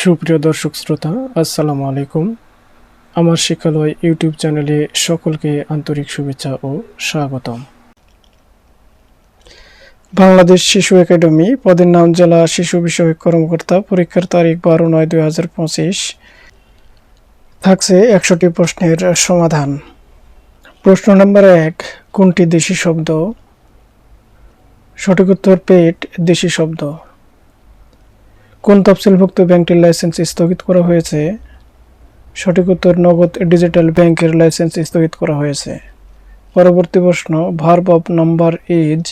সুপ্রিয় দর্শক শ্রোতা, আসসালামু আলাইকুম। আমার শিক্ষালয় ইউটিউব চ্যানেলে সকলকে আন্তরিক শুভেচ্ছা ও স্বাগতম। বাংলাদেশ শিশু একাডেমি, পদের নাম জেলা শিশু বিষয়ক কর্মকর্তা, পরীক্ষার তারিখ বারো নয় দুই হাজার পঁচিশ। থাকছে একশোটি প্রশ্নের সমাধান। প্রশ্ন নম্বর এক, কোনটি দেশি শব্দ? সঠিক উত্তর পেট, দেশি শব্দ। কোন তফসিলভুক্ত ব্যাংকটির লাইসেন্স স্থগিত করা হয়েছে? সঠিক উত্তর, নগদ ডিজিটাল ব্যাংকের লাইসেন্স স্থগিত করা হয়েছে। পরবর্তী প্রশ্ন, verb of number is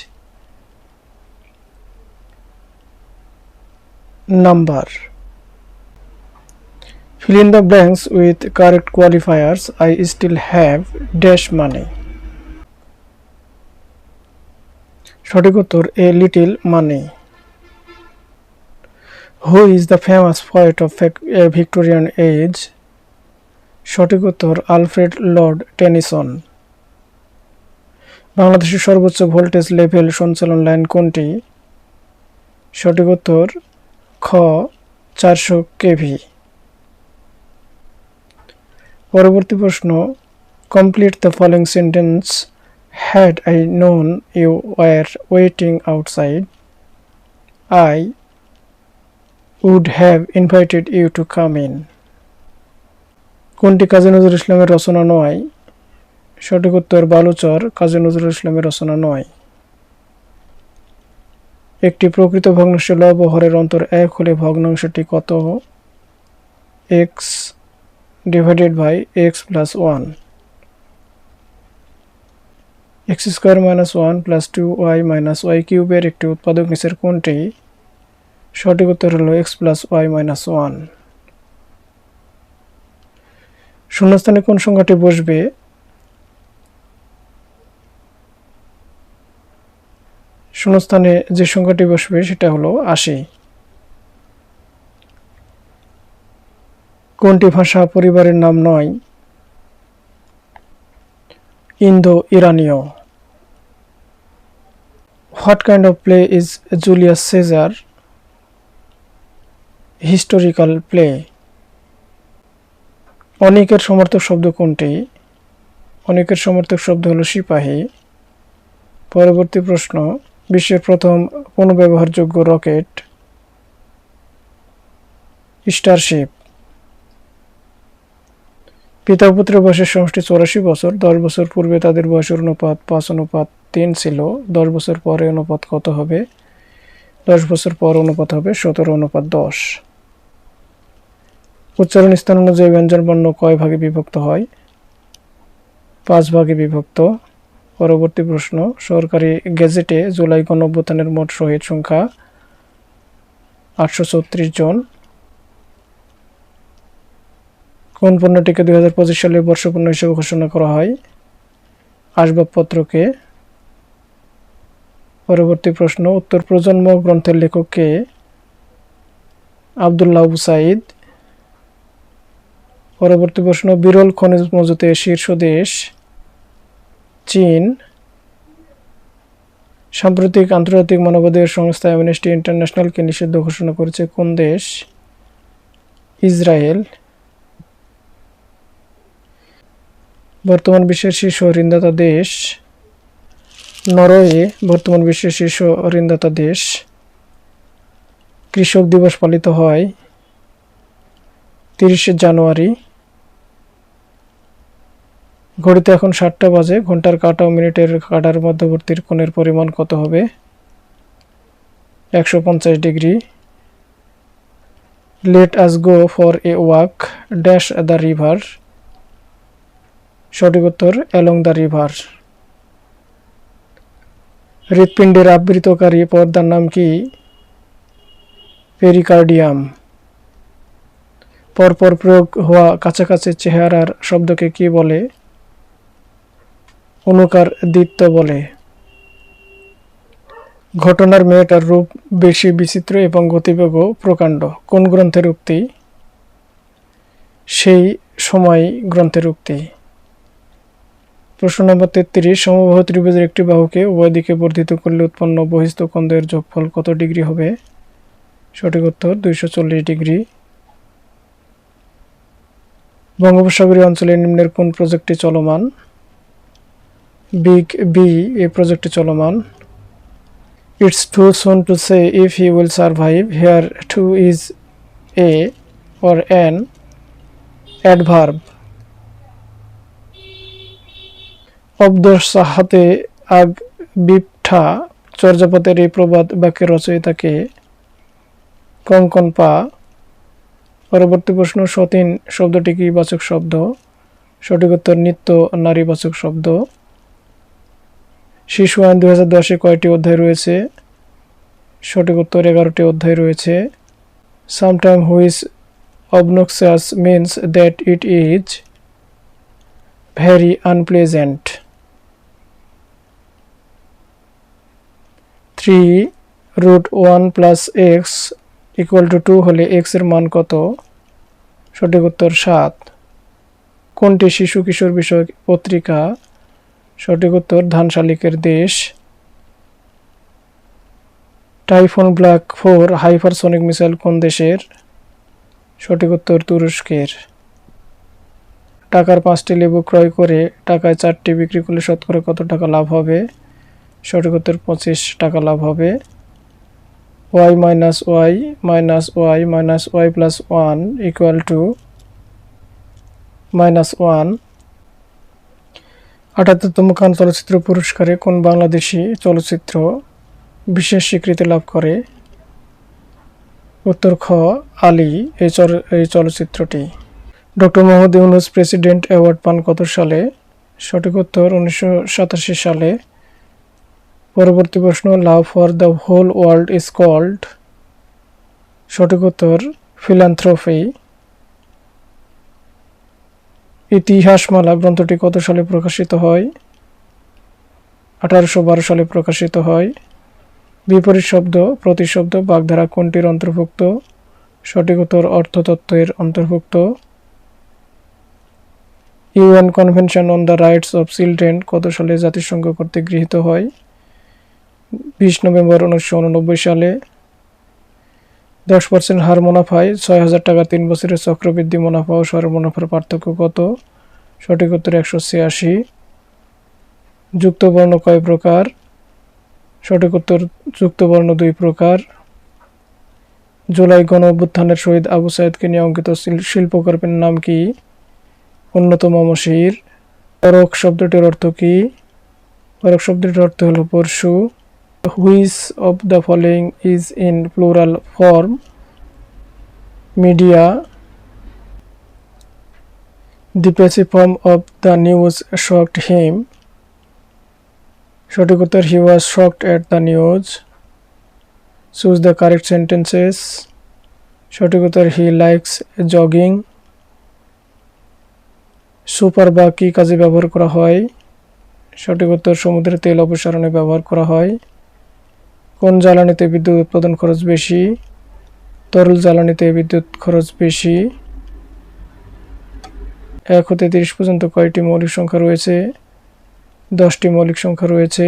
number. fill in the blanks with correct qualifiers i still have dash money সঠিক উত্তর, a little money. Who is the famous poet of Victorian age সঠিক উত্তর, আলফ্রেড লর্ড টেনিসন। বাংলাদেশের সর্বোচ্চ voltage level সঞ্চালন line কোনটি? সঠিক উত্তর, খ, চারশো কেভি। পরবর্তী প্রশ্ন complete the following sentence had I known you were waiting outside I would have invited you to come in কোনটি কাজী নজরুল ইসলামের রচনা নয়? সঠিক উত্তর বালুচর কাজী নজরুল ইসলামের রচনা নয়। একটি প্রকৃত ভগ্নাংশ লব হরের অন্তর এক হলে ভগ্নাংশটি কত? X divided by x plus one x square minus one plus two y minus y কিউবের একটি উৎপাদক নিচের কোনটি? সঠিক উত্তর হলো x plus y minus one শূন্যস্থানে কোন সংখ্যাটি বসবে? শূন্যস্থানে যে সংখ্যাটি বসবে সেটা হলো আশি। কোনটি ভাষা পরিবারের নাম নয়? ইন্দো ইরানীয় what kind of play is Julius Caesar historical play অনেকের সমর্থক শব্দ কোনটি? অনেকের সমর্থক শব্দ হলো সিপাহী। পরবর্তী প্রশ্ন, বিশ্বের প্রথম পুনঃব্যবহারযোগ্য রকেট স্টারশিপ পিতা পুত্রের বয়সের সমষ্টি চৌরাশি বছর, দশ বছর পূর্বে তাদের বয়সের অনুপাত পাঁচ, অনুপাত তিন ছিল। দশ বছর পরে অনুপাত কত হবে? দশ বছর পর অনুপাত হবে সতেরো, অনুপাত দশ। উচ্চারণ স্থান অনুযায়ী ব্যঞ্জন বর্ণ কয় ভাগে বিভক্ত হয়? পাঁচ ভাগে বিভক্ত। পরবর্তী প্রশ্ন, সরকারি গেজেটে জুলাই গণঅভ্যুত্থানের মোট শহীদ সংখ্যা আটশো চৌত্রিশ জন। কোন পণ্যটিকে দুই হাজার পঁচিশ সালে বর্ষপূর্ণ হিসেবে ঘোষণা করা হয়? আসবাবপত্রকে। পরবর্তী প্রশ্ন, উত্তর প্রজন্ম গ্রন্থের লেখককে আবদুল্লাহ আবু সাইদ। পরবর্তী প্রশ্ন, বিরল খনিজ মজুতে শীর্ষ দেশ চীন। সাম্প্রতিক আন্তর্জাতিক মানবাধিকার সংস্থা অ্যামনেস্টি ইন্টারন্যাশনালকে নিষিদ্ধ ঘোষণা করেছে কোন দেশ? ইসরায়েল। বর্তমান বিশ্বের শীর্ষ ঋণদাতা দেশ। নরওয়ে, বর্তমান বিশ্বের শীর্ষ ঋণদাতা দেশ। কৃষক দিবস পালিত হয় তিরিশে জানুয়ারি। ঘড়িতে এখন সাতটা বাজে। ঘণ্টার কাটা ও মিনিটের কাটার মধ্যবর্তীর কোণের পরিমাণ কত হবে? একশো পঞ্চাশ degree. Let us go for a walk, dash the river. সঠিক উত্তর, অ্যালং দ্য রিভার। হৃৎপিণ্ডের আবৃতকারী পর্দার নাম কি? পেরিকার্ডিয়াম। পরপর প্রয়োগ হওয়া কাছাকাছি চেহারার শব্দকে কি বলে? অনুকার দ্বিত্ব বলে। ঘটনার মেয়েটার রূপ বেশি বিচিত্র এবং গতিবেগও প্রকাণ্ড। কোন গ্রন্থের উক্তি? সেই সময় গ্রন্থের উক্তি। প্রশ্ন নম্বর তেত্রিশ, সমবাহ ত্রিভুজের একটি বাহুকে উভয় দিকে বর্ধিত করলে উৎপন্ন বহিস্থ কন্দের যোগফল কত ডিগ্রি হবে? সঠিক উত্তর, দুইশো চল্লিশ ডিগ্রি। বঙ্গোপসাগরীয় অঞ্চলে নিম্নের কোন প্রজেক্টটি চলমান? বিগ বি এই প্রজেক্টটি চলমান। It's too soon to say if he will survive here too is a or an adverb অব্দ সাহাতে আগ বিপঠা চর্যাপদের এই প্রবাদ বাক্যের রচয়িতাকে কঙ্কন পা। পরবর্তী প্রশ্ন, সতীন শব্দটি কি বাচক শব্দ? সঠিক উত্তর, নিত্য নারীবাচক শব্দ। শিশু আইন দু হাজার দশে কয়টি অধ্যায় রয়েছে? সঠিক উত্তর এগারোটি অধ্যায় রয়েছে। Sometime which obnoxious means that it is very unpleasant. 3 root 1 plus x equal to 2 হলে এক্সের মান কত? সঠিক উত্তর 7 কোনটি শিশু কিশোর বিষয়ক পত্রিকা সঠিক উত্তর ধান শালিকের দেশ। Typhoon black four, hypersonic missile কোন দেশের? সঠিক উত্তর, তুরস্কের। টাকার পাঁচটি লেবু ক্রয় করে টাকায় চারটি বিক্রি করলে শতকরা কত টাকা লাভ হবে? সঠিক উত্তর, পঁচিশ টাকা লাভ হবে। Y minus y minus y minus y plus one equal to minus one. আটাত্তরতম Cannes চলচ্চিত্র পুরস্কারে কোন বাংলাদেশি চলচ্চিত্র বিশেষ স্বীকৃতি লাভ করে? উত্তর খ, আলী, এই চল এই চলচ্চিত্রটি। Doctor Mohammad Yunus president award পান কত সালে? সঠিক উত্তর উনিশশো সাতাশি সালে। পরবর্তী প্রশ্ন, love for the whole world is called. সঠিক উত্তর, ফিলান্থ্রফি। ইতিহাসমালা গ্রন্থটি কত সালে প্রকাশিত হয়? আঠারোশো বারো সালে প্রকাশিত হয়। বিপরীত শব্দ প্রতিশব্দ বাগধারা কোনটির অন্তর্ভুক্ত? সঠিক উত্তর অর্থতত্ত্বের অন্তর্ভুক্ত। UN convention on the rights of children কত সালে জাতিসংঘ কর্তৃক গৃহীত হয়? বিশ নভেম্বর উনিশশো উননব্বই সালে দশ পার্সেন্ট হার মুনাফায় ছয় হাজার টাকা তিন বছরের চক্রবৃদ্ধি মুনাফা ও সর মুনাফার পার্থক্য কত? সঠিক উত্তর একশো ছিয়াশি। যুক্ত বর্ণ কয় প্রকার? সঠিক উত্তর যুক্ত বর্ণ দুই প্রকার। জুলাই গণ অভ্যুত্থানের শহীদ আবু সাইদকে নিয়ে অঙ্কিত শিল- শিল্পকর্মের নাম কি? অন্যতম মশির পরক শব্দটির অর্থ কি? পরক শব্দটির অর্থ হলো পরশু। Of the following is in plural form media the passive form of the news shocked him সঠিক উত্তর he was shocked at the news choose the correct sentences সঠিক উত্তর হি লাইকস জগিং সুপার বা কী কাজে ব্যবহার করা হয়। সঠিক উত্তর, সমুদ্রের তেল অপসারণে ব্যবহার করা হয়। কোন জ্বালানিতে বিদ্যুৎ উৎপাদন খরচ বেশি? তরল জ্বালানিতে বিদ্যুৎ খরচ বেশি? এক হতে তিরিশ পর্যন্ত কয়টি মৌলিক সংখ্যা রয়েছে? দশটি মৌলিক সংখ্যা রয়েছে।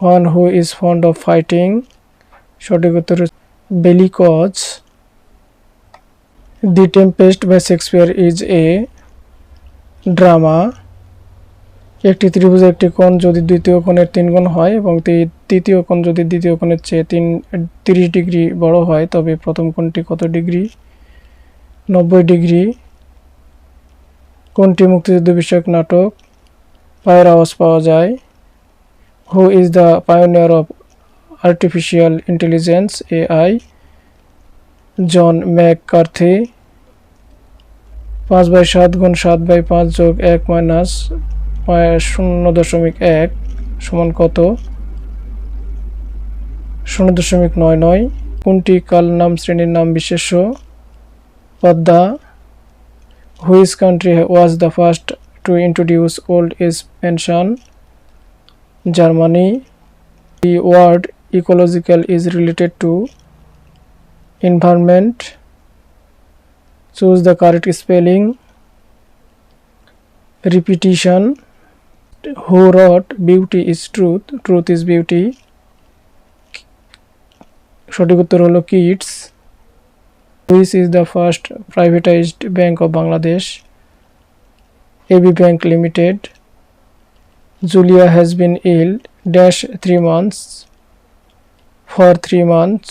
One who is fond of fighting সঠিক উত্তর bellicose. The Tempest by Shakespeare is a drama একটি ত্রিভুজে একটি কোণ যদি দ্বিতীয় কোণের তিন গুণ হয় এবং তৃতীয় কোণ যদি দ্বিতীয় কোণের চেয়ে তিন, তিরিশ ডিগ্রি বড় হয়, তবে প্রথম কোণটি কত ডিগ্রি? নব্বই ডিগ্রি। কোনটি মুক্তিযুদ্ধ বিষয়ক নাটক। পায়ের আওয়াজ পাওয়া যায়। Who is the pioneer of artificial intelligence AI John McCarthy পাঁচ বাই সাত গুণ সাত বাই পাঁচ যোগ এক মাইনাস শূন্য দশমিক এক, সমান কত শূন্য দশমিক নয় নয়, কোনটি কাল নাম শ্রেণির নাম বিশেষ্য Padma which country was the first to introduce old age pension Germany The word ecological is related to environment. Choose the correct spelling. Repetition. Who wrote Beauty is Truth? Truth is Beauty. সঠিক উত্তর হলো kids which is the first privatized bank of Bangladesh AB Bank Limited. Julia has been ill, dash 3 months, for 3 months.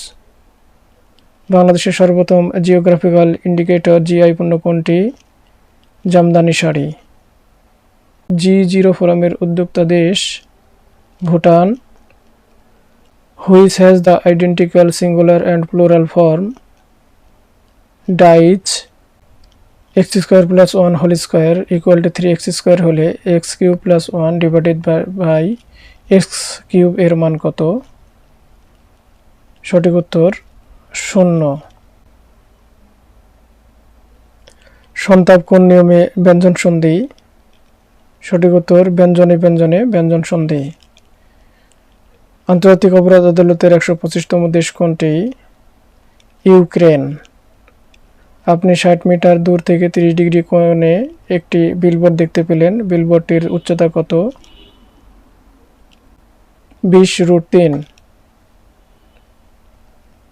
বাংলাদেশের সর্বপ্রথম geographical indicator GI পণ্য কোনটি জামদানি শাড়ি জি zero ফোরামের উদ্যোক্তা দেশ, Bhutan which has the identical singular and plural form dice x square plus one whole square equal to three x square হলে x cube plus one divided by x cube এর মান কত? সঠিক উত্তর, শূন্য। সন্তাপ কোন নিয়মে ব্যঞ্জন সন্ধি। সঠিক উত্তর, ব্যঞ্জনে ব্যঞ্জনে, ব্যঞ্জন সন্ধি। আন্তর্জাতিক অপরাধ আদালতের একশো পঁচিশতম দেশ কোনটি? ইউক্রেন। আপনি ষাট মিটার দূর থেকে তিরিশ ডিগ্রি কোণে একটি বিলবোর্ড দেখতে পেলেন। বিলবোর্ডটির উচ্চতা কত? বিশ রুট তিন।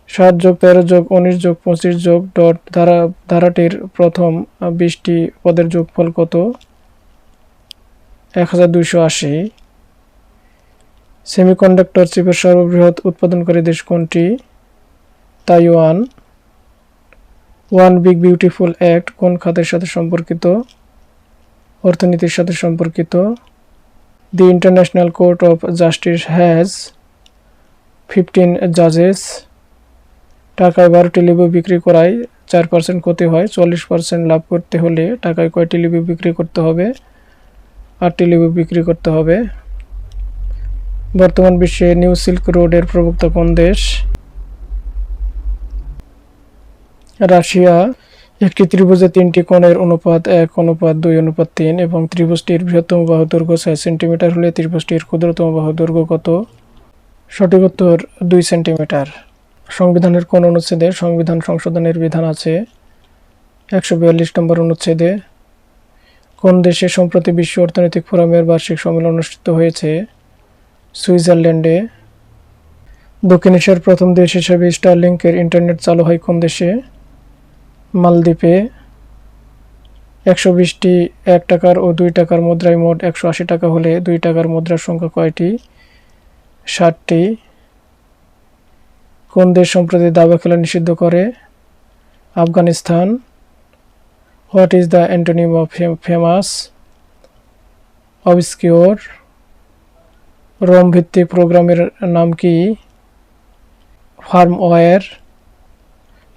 সাত যোগ তেরো যোগ উনিশ যোগ পঁচিশ যোগ ডট ধারা, ধারাটির প্রথম বিশটি পদের যোগফল কত? এক হাজার দুইশো আশি। সেমিকন্ডাক্টর চিপের সর্ববৃহৎ উৎপাদনকারী দেশ কোনটি? Taiwan. One Big Beautiful Act কোন খাতের সাথে সম্পর্কিত? অর্থনীতির সাথে সম্পর্কিত। The International Court of Justice has fifteen জাজেস। টাকায় বারোটি লেবু বিক্রি করায় চার পার্সেন্ট ক্ষতি হয়, চল্লিশ পার্সেন্ট লাভ করতে হলে টাকায় কয়টি লেবু বিক্রি করতে হবে? আটটি লেবু বিক্রি করতে হবে। বর্তমান বিশ্বে নিউ সিল্ক রোডের প্রবক্তা কোন দেশ? রাশিয়া, একটি ত্রিভুজে তিনটি কোণের অনুপাত এক, অনুপাত দুই, অনুপাত তিন এবং ত্রিভুজটির বৃহত্তম বাহু দৈর্ঘ্য ছয় সেন্টিমিটার হলে ত্রিভুজটির ক্ষুদ্রতম বাহু দৈর্ঘ্য কত? সঠিক উত্তর, দুই সেন্টিমিটার। সংবিধানের কোন অনুচ্ছেদে সংবিধান সংশোধনের বিধান আছে? একশো বিয়াল্লিশ নম্বর অনুচ্ছেদে কোন দেশে সম্প্রতি বিশ্ব অর্থনৈতিক ফোরামের বার্ষিক সম্মেলন অনুষ্ঠিত হয়েছে? সুইজারল্যান্ডে। দক্ষিণ এশিয়ার প্রথম দেশ হিসেবে স্টারলিংকের ইন্টারনেট চালু হয় কোন দেশে? মালদ্বীপে। একশো বিশটি, এক টাকার ও দুই টাকার মুদ্রায় মোট একশো আশি টাকা হলে দুই টাকার মুদ্রার সংখ্যা কয়টি? ষাটটি। কোন দেশ সম্প্রতি দাবা খেলা নিষিদ্ধ করে? Afghanistan. What is the antonym of famous obscure Rome ভিত্তিক প্রোগ্রামের নাম কি? ফার্মওয়্যার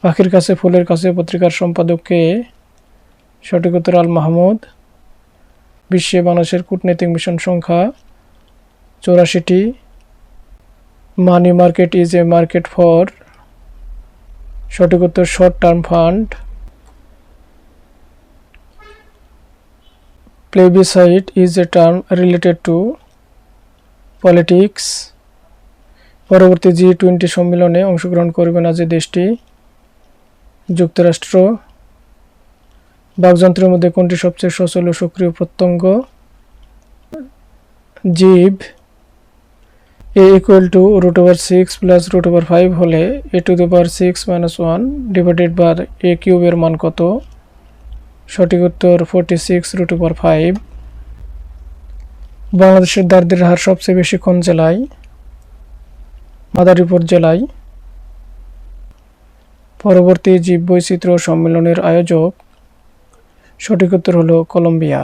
পাখির কাছে, ফুলের কাছে পত্রিকার সম্পাদককে সঠিক উত্তর আল মাহমুদ। বিশ্বে বাংলাদেশের কূটনৈতিক মিশন সংখ্যা চৌরাশিটি। Money market is a market for সঠিক উত্তর short term fund plebiscite is a term related to politics পরবর্তী জি টোয়েন্টি সম্মেলনে অংশগ্রহণ করবে না যে দেশটি যুক্তরাষ্ট্র। বাকযন্ত্রের মধ্যে কোনটি সবচেয়ে সচল ও সক্রিয় প্রত্যঙ্গ? জীব। A equal to root over six plus root over five হলে a to the power six minus one divided by a কিউবের মান কত? সঠিক উত্তর forty six root over five বাংলাদেশের দারিদ্রের হার সবচেয়ে বেশি কোন জেলায়? মাদারীপুর জেলায়। পরবর্তী জীববৈচিত্র্য সম্মেলনের আয়োজক সঠিক উত্তর হল কলম্বিয়া।